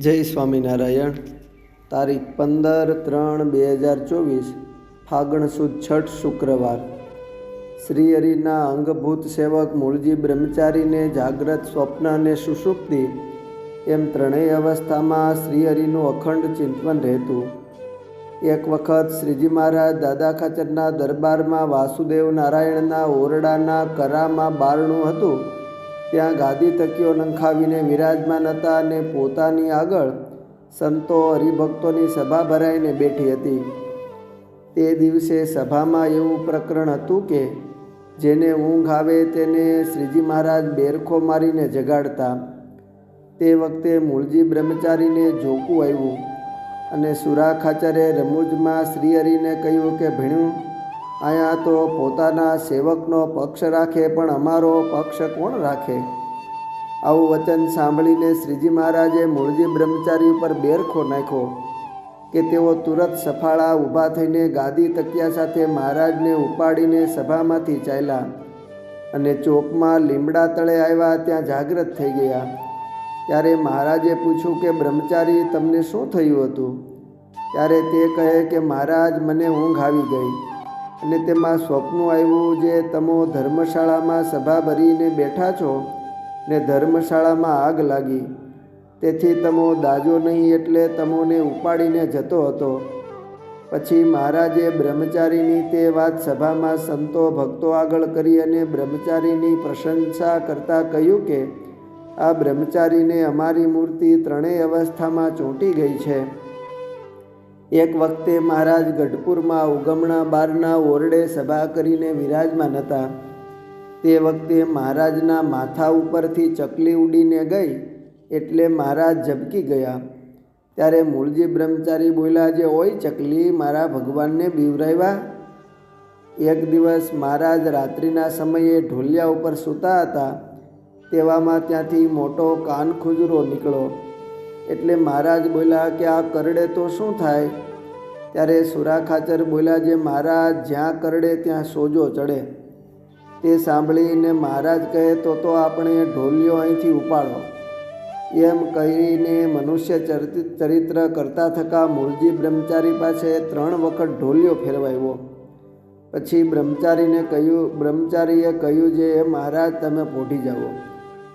જય સ્વામિનારાયણ. તારીખ પંદર ત્રણ બે હજાર ચોવીસ, ફાગણ સુદ છઠ શુક્રવાર. શ્રી હરિના અંગભૂત સેવક મૂળજી બ્રહ્મચારીને જાગ્રત સ્વપ્ન અને સુષુપ્તિ, એમ ત્રણેય અવસ્થામાં શ્રી હરિનું અખંડ ચિંતન રહેતું. એક વખત શ્રીજી મહારાજ દાદા ખાચરના દરબારમાં વાસુદેવ નારાયણના ઓરડાના કરામાં બારણું હતું. ત્યાં ગાદી તકીઓ નંખાવીને વિરાજમાન હતા અને પોતાની આગળ સંતો હરિભક્તોની સભા ભરાઈને બેઠી હતી. તે દિવસે સભામાં એવું પ્રકરણ હતું કે, જેને ઊંઘ આવે તેને શ્રીજી મહારાજ બેરખો મારીને જગાડતા. તે વખતે મૂળજી બ્રહ્મચારીને જોકું આવ્યું અને સુરા ખાચરે રમૂજમાં શ્રીહરિને કહ્યું કે, ભીણું અહીંયા તો પોતાના સેવકનો પક્ષ રાખે પણ અમારો પક્ષ કોણ રાખે? આવું વચન સાંભળીને શ્રીજી મહારાજે મૂળજી બ્રહ્મચારી ઉપર બેરખો નાખ્યો કે તેઓ તુરત સફાળા ઊભા થઈને ગાદી તકિયા સાથે મહારાજને ઉપાડીને સભામાંથી ચાલ્યા અને ચોકમાં લીમડા તળે આવ્યા ત્યાં જાગૃત થઈ ગયા. ત્યારે મહારાજે પૂછ્યું કે, બ્રહ્મચારી, તમને શું થયું હતું? ત્યારે તે કહે કે, મહારાજ, મને ઊંઘ આવી ગઈ. અને તેમાં સ્વપ્નું આવ્યું જે તમો ધર્મશાળામાં સભા ભરીને બેઠા છો ને ધર્મશાળામાં આગ લાગી. તેથી તમો દાજો નહીં એટલે તમોને ઉપાડીને જતો હતો. પછી મહારાજે બ્રહ્મચારીની તે વાત સભામાં સંતો ભક્તો આગળ કરી અને બ્રહ્મચારીની પ્રશંસા કરતાં કહ્યું કે, આ બ્રહ્મચારીને અમારી મૂર્તિ ત્રણેય અવસ્થામાં ચોંટી ગઈ છે. એક વખતે મહારાજ ગઢપુરમાં ઉગમણા બારના ઓરડે સભા કરીને વિરાજમાન હતા. તે વખતે મહારાજના માથા ઉપરથી ચકલી ઉડીને ગઈ એટલે મહારાજ ઝબકી ગયા. ત્યારે મૂળજી બ્રહ્મચારી બોલ્યા, જે હોય ચકલી, મારા ભગવાનને બીવરાવ્યા? એક દિવસ મહારાજ રાત્રિના સમયે ઢોલિયા ઉપર સૂતા હતા. તેવામાં ત્યાંથી મોટો કાન ખુજરો નીકળ્યો. એટલે મહારાજ બોલ્યા કે આ કરડે તો શું થાય? ત્યારે સુરા ખાચર બોલ્યા જે મહારાજ, જ્યાં કરડે ત્યાં સોજો ચડે. તે સાંભળીને મહારાજ કહે, તો તો આપણે ઢોલિયો અહીંથી ઉપાડો. એમ કહીને મનુષ્ય ચરિત્ર કરતા થકા મૂળજી બ્રહ્મચારી પાસે ત્રણ વખત ઢોલિયો ફેરવાયો. પછી બ્રહ્મચારીને કહ્યું, બ્રહ્મચારીએ કહ્યું જે, મહારાજ, તમે પોઢી જાઓ.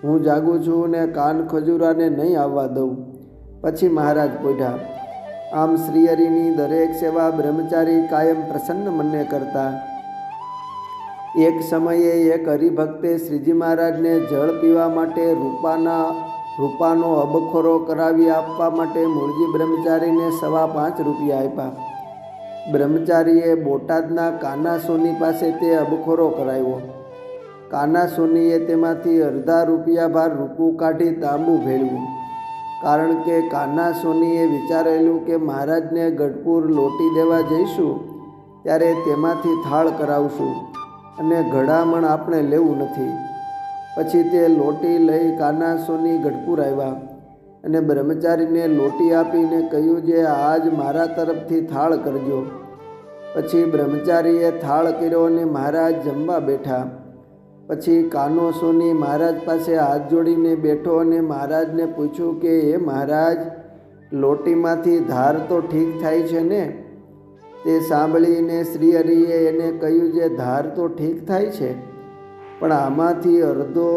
હું જાગું છું ને કાન ખજૂરાને નહીં આવવા દઉં. પછી મહારાજ પોઢા આમ શ્રીહરિની દરેક સેવા બ્રહ્મચારી કાયમ પ્રસન્ન મને કરતા. એક સમયે એક હરિભક્તે શ્રીજી મહારાજને જળ પીવા માટે રૂપાના, રૂપાનો અબખોરો કરાવી આપવા માટે મૂળજી બ્રહ્મચારીને સવા પાંચ રૂપિયા આપ્યા. બ્રહ્મચારીએ બોટાદના કાના સોની પાસે તે અબખોરો કરાવ્યો. કાના સોનીએ તેમાંથી અડધા રૂપિયા ભાર રૂપું કાઢી તાંબુ ભેળવ્યું. કારણ કે કાના સોનીએ વિચારેલું કે મહારાજને ગઢપુર લોટી દેવા જઈશું, ત્યારે તેમાંથી થાળ કરાવશું અને ઘડામણ આપણે લેવું નથી. પછી તે લોટી લઈ કાના સોની ગઢપુર આવ્યા અને બ્રહ્મચારીને લોટી આપીને કહ્યું જે આજ મારા તરફથી થાળ કરજો. પછી બ્રહ્મચારીએ થાળ કર્યો અને મહારાજ જમવા બેઠા. પછી કાનો સોની મહારાજ પાસે હાથ જોડીને બેઠો અને મહારાજને પૂછ્યું કે એ મહારાજ, લોટીમાંથી ધાર તો ઠીક થાય છે ને? તે સાંભળીને શ્રી હરિએ એને કહ્યું જે ધાર તો ઠીક થાય છે, પણ આમાંથી અડધો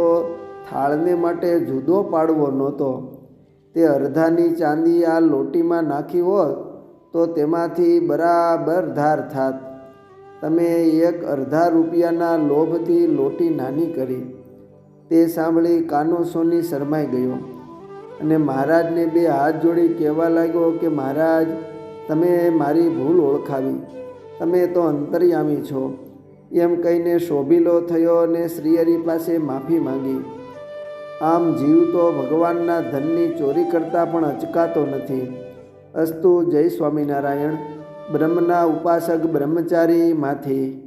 થાળને માટે જુદો પાડવો નહોતો. તે અડધાની ચાંદી આ લોટીમાં નાખી હોત તો તેમાંથી બરાબર ધાર થાત. તમે એક અડધા રૂપિયાના લોભથી લોટી નાની કરી. તે સાંભળી કાનો સોની શરમાઈ ગયો. અને મહારાજને બે હાથ જોડી કહેવા લાગ્યો કે, મહારાજ, તમે મારી ભૂલ ઓળખાવી. તમે તો અંતર્યામી છો. એમ કહીને શોભીલો થયો અને શ્રીહરિ પાસે માફી માંગી. આમ જીવ તો ભગવાનના ધનની ચોરી કરતાં પણ અચકાતો નથી. અસ્તુ જય સ્વામિનારાયણ. બ્રહ્મના ઉપાસક બ્રહ્મચારીમાંથી